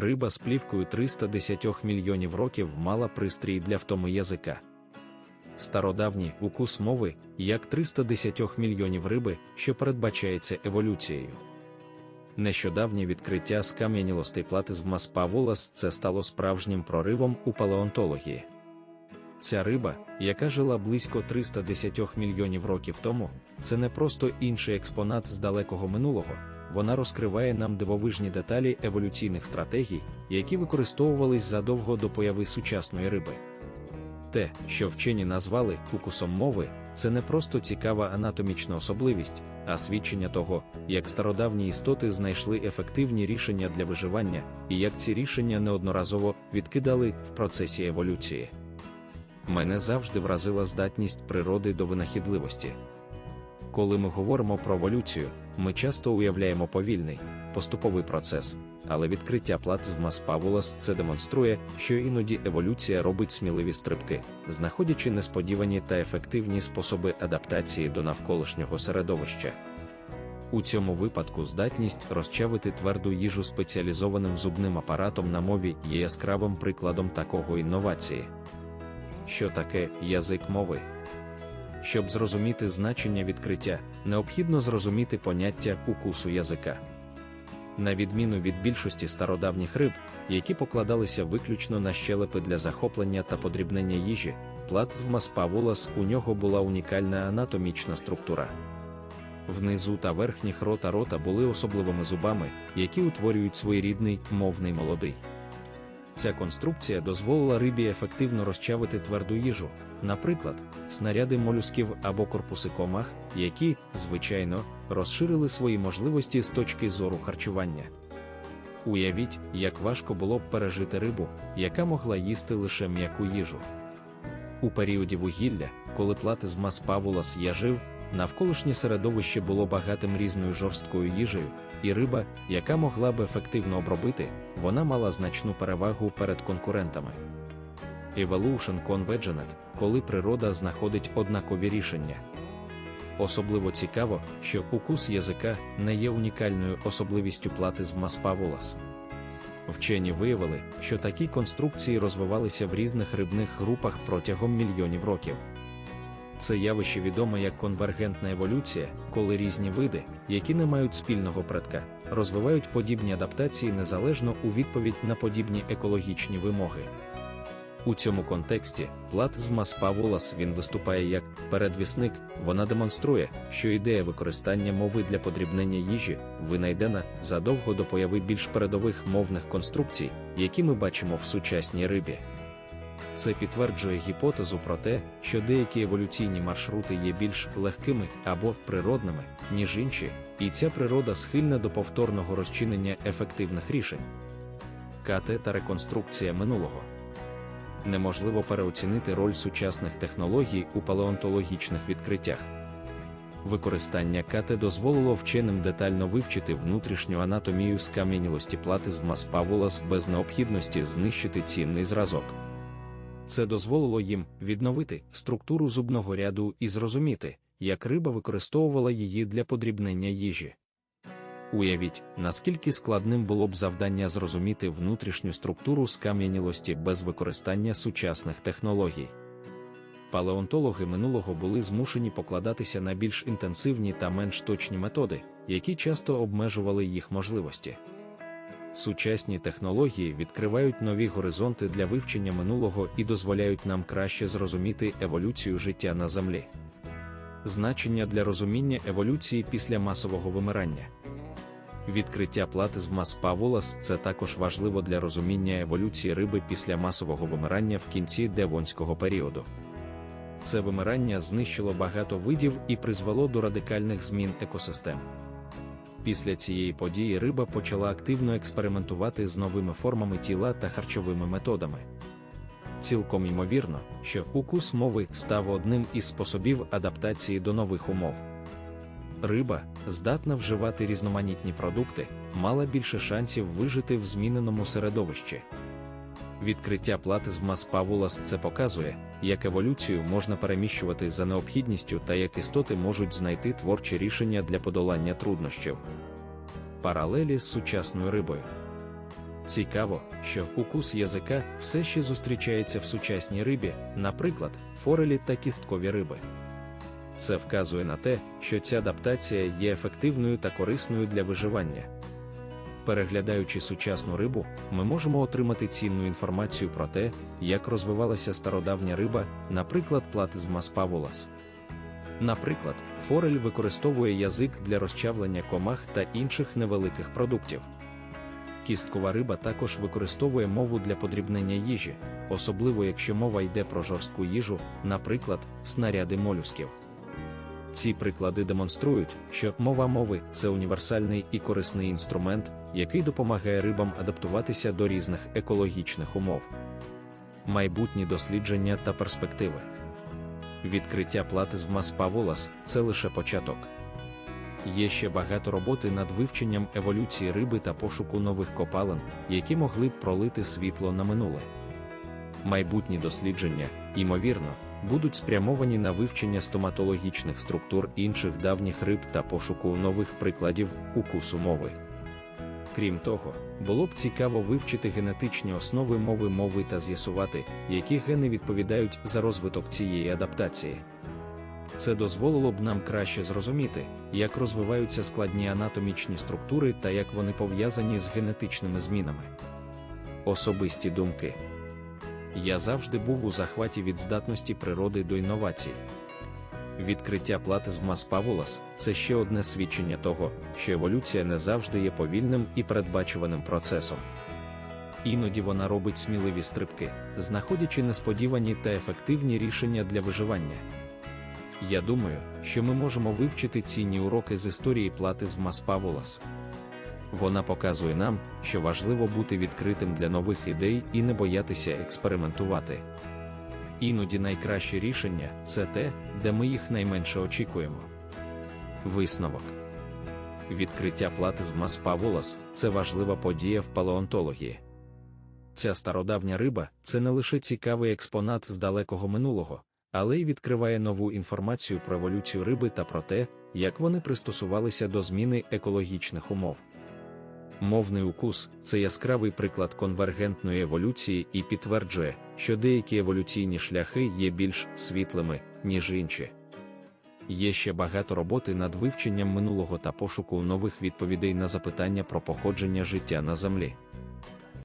риба з плівкою 310 мільйонів років мала пристрій для втоми язика. Стародавній укус мови як 310 мільйонів риби, що передбачається еволюцією. Нещодавнє відкриття скам'янілостей плати з Маспаволас це стало справжнім проривом у палеонтології. Ця риба, яка жила близько 310 мільйонів років тому, це не просто інший експонат з далекого минулого, вона розкриває нам дивовижні деталі еволюційних стратегій, які використовувались задовго до появи сучасної риби. Те, що вчені назвали укусом мови, це не просто цікава анатомічна особливість, а свідчення того, як стародавні істоти знайшли ефективні рішення для виживання і як ці рішення неодноразово відкидали в процесі еволюції. Мене завжди вразила здатність природи до винахідливості. Коли ми говоримо про еволюцію, ми часто уявляємо повільний, поступовий процес, але відкриття плат з Маспавулас це демонструє, що іноді еволюція робить сміливі стрибки, знаходячи несподівані та ефективні способи адаптації до навколишнього середовища. У цьому випадку здатність розчавити тверду їжу спеціалізованим зубним апаратом на мові є яскравим прикладом такого інновації. Що таке язик мови? Щоб зрозуміти значення відкриття, необхідно зрозуміти поняття укусу язика. На відміну від більшості стародавніх риб, які покладалися виключно на щелепи для захоплення та подрібнення їжі, з у нього була унікальна анатомічна структура. Внизу та верхніх рота рота були особливими зубами, які утворюють своєрідний мовний молодий. Ця конструкція дозволила рибі ефективно розчавити тверду їжу, наприклад, снаряди молюсків або корпуси комах, які, звичайно, розширили свої можливості з точки зору харчування. Уявіть, як важко було б пережити рибу, яка могла їсти лише м'яку їжу. У періоді вугілля, коли плати з мас Павулас я жив, навколишнє середовище було багатим різною жорсткою їжею, і риба, яка могла б ефективно обробити, вона мала значну перевагу перед конкурентами. Evolution Convergent, коли природа знаходить однакові рішення. Особливо цікаво, що укус язика не є унікальною особливістю плати з Маспаволас. Вчені виявили, що такі конструкції розвивалися в різних рибних групах протягом мільйонів років. Це явище відоме як конвергентна еволюція, коли різні види, які не мають спільного предка, розвивають подібні адаптації незалежно у відповідь на подібні екологічні вимоги. У цьому контексті плат з Маспаволас він виступає як передвісник, вона демонструє, що ідея використання мови для подрібнення їжі винайдена задовго до появи більш передових мовних конструкцій, які ми бачимо в сучасній рибі. Це підтверджує гіпотезу про те, що деякі еволюційні маршрути є більш легкими або природними, ніж інші, і ця природа схильна до повторного розчинення ефективних рішень. КТ та реконструкція минулого. Неможливо переоцінити роль сучасних технологій у палеонтологічних відкриттях. Використання КТ дозволило вченим детально вивчити внутрішню анатомію скам'янілості плати з Маспавулас без необхідності знищити цінний зразок. Це дозволило їм відновити структуру зубного ряду і зрозуміти, як риба використовувала її для подрібнення їжі. Уявіть, наскільки складним було б завдання зрозуміти внутрішню структуру скам'янілості без використання сучасних технологій. Палеонтологи минулого були змушені покладатися на більш інтенсивні та менш точні методи, які часто обмежували їх можливості. Сучасні технології відкривають нові горизонти для вивчення минулого і дозволяють нам краще зрозуміти еволюцію життя на Землі. Значення для розуміння еволюції після масового вимирання. Відкриття плати з мас Паволас це також важливо для розуміння еволюції риби після масового вимирання в кінці девонського періоду. Це вимирання знищило багато видів і призвело до радикальних змін екосистем. Після цієї події риба почала активно експериментувати з новими формами тіла та харчовими методами. Цілком ймовірно, що укус мови став одним із способів адаптації до нових умов. Риба, здатна вживати різноманітні продукти, мала більше шансів вижити в зміненому середовищі. Відкриття плати з Павулас це показує, як еволюцію можна переміщувати за необхідністю та як істоти можуть знайти творчі рішення для подолання труднощів. Паралелі з сучасною рибою. Цікаво, що укус язика все ще зустрічається в сучасній рибі, наприклад, форелі та кісткові риби. Це вказує на те, що ця адаптація є ефективною та корисною для виживання. Переглядаючи сучасну рибу, ми можемо отримати цінну інформацію про те, як розвивалася стародавня риба, наприклад, платизма спавулас. Наприклад, форель використовує язик для розчавлення комах та інших невеликих продуктів. Кісткова риба також використовує мову для подрібнення їжі, особливо якщо мова йде про жорстку їжу, наприклад, снаряди молюсків. Ці приклади демонструють, що мова мови це універсальний і корисний інструмент, який допомагає рибам адаптуватися до різних екологічних умов. Майбутні дослідження та перспективи. Відкриття платизма спаволас це лише початок. Є ще багато роботи над вивченням еволюції риби та пошуку нових копалин, які могли б пролити світло на минуле. Майбутні дослідження, ймовірно, будуть спрямовані на вивчення стоматологічних структур інших давніх риб та пошуку нових прикладів укусу мови. Крім того, було б цікаво вивчити генетичні основи мови мови та з'ясувати, які гени відповідають за розвиток цієї адаптації. Це дозволило б нам краще зрозуміти, як розвиваються складні анатомічні структури та як вони пов'язані з генетичними змінами. Особисті думки. Я завжди був у захваті від здатності природи до інновацій. Відкриття платизма спавулас це ще одне свідчення того, що еволюція не завжди є повільним і передбачуваним процесом. Іноді вона робить сміливі стрибки, знаходячи несподівані та ефективні рішення для виживання. Я думаю, що ми можемо вивчити цінні уроки з історії плати платизма спавулас. Вона показує нам, що важливо бути відкритим для нових ідей і не боятися експериментувати. Іноді найкраще рішення це те, де ми їх найменше очікуємо. Висновок відкриття платизма спавулас це важлива подія в палеонтології. Ця стародавня риба це не лише цікавий експонат з далекого минулого, але й відкриває нову інформацію про еволюцію риби та про те, як вони пристосувалися до зміни екологічних умов. Мовний укус це яскравий приклад конвергентної еволюції і підтверджує, що деякі еволюційні шляхи є більш світлими, ніж інші. Є ще багато роботи над вивченням минулого та пошуку нових відповідей на запитання про походження життя на землі.